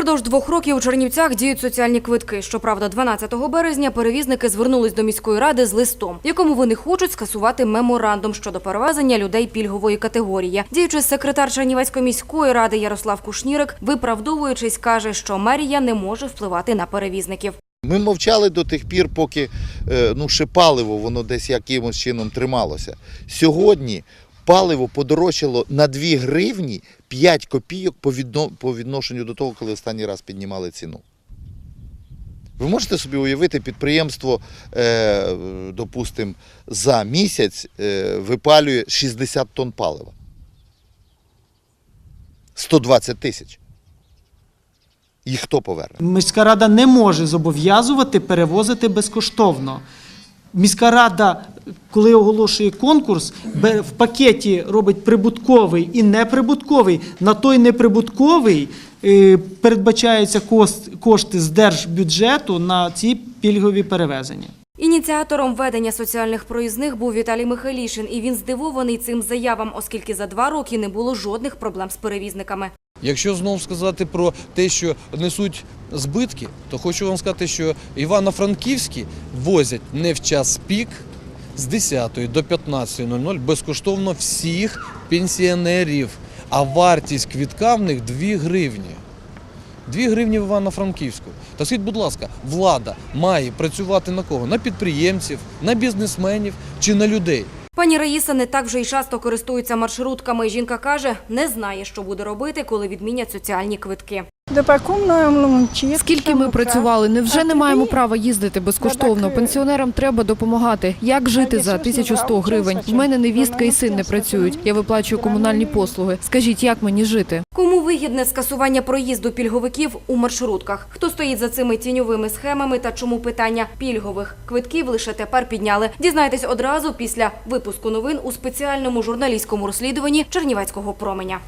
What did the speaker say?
Впродовж двох років у Чернівцях діють соціальні квитки. Щоправда, 12 березня перевізники звернулись до міської ради з листом, якому вони хочуть скасувати меморандум щодо перевезення людей пільгової категорії. Діючий секретар Чернівецької міської ради Ярослав Кушнірик, виправдовуючись, каже, що мерія не може впливати на перевізників. Ми мовчали до тих пір, поки е, ну, ще паливо воно десь якимось чином трималося. Сьогодні паливо подорожчало на 2 гривні 5 копійок по, відношенню до того, коли останній раз піднімали ціну. Ви можете собі уявити, підприємство, е, допустимо, за місяць е, випалює 60 тонн палива. 120 тисяч. Їх хто поверне? Міська рада не може зобов'язувати перевозити безкоштовно. Міська рада, коли оголошує конкурс, бе- в пакеті робить прибутковий і неприбутковий. На той неприбутковий е, передбачаються кошти з держбюджету на ці пільгові перевезення. Ініціатором ведення соціальних проїзних був Віталій Михайлішин, і він здивований цим заявам, оскільки за два роки не було жодних проблем з перевізниками. Якщо знов сказати про те, що несуть збитки, то хочу вам сказати, що Івано-Франківські возять не в час пік з 10 до 15.00 безкоштовно всіх пенсіонерів, а вартість квітка в них 2 гривні. 2 гривні в Івано-Франківську. Та скажіть, будь ласка, влада має працювати на кого? На підприємців, на бізнесменів чи на людей? Пані Раїса не так вже й часто користується маршрутками. Жінка каже, не знає, що буде робити, коли відмінять соціальні квитки. Скільки ми працювали, невже не маємо права їздити безкоштовно? Пенсіонерам треба допомагати. Як жити за 1100 гривень? В мене невістка і син не працюють. Я виплачую комунальні послуги. Скажіть, як мені жити? Кому вигідне скасування проїзду пільговиків у маршрутках? Хто стоїть за цими тіньовими схемами та чому питання пільгових квитків лише тепер підняли? Дізнайтесь одразу після випуску новин у спеціальному журналістському розслідуванні Чернівецького променя.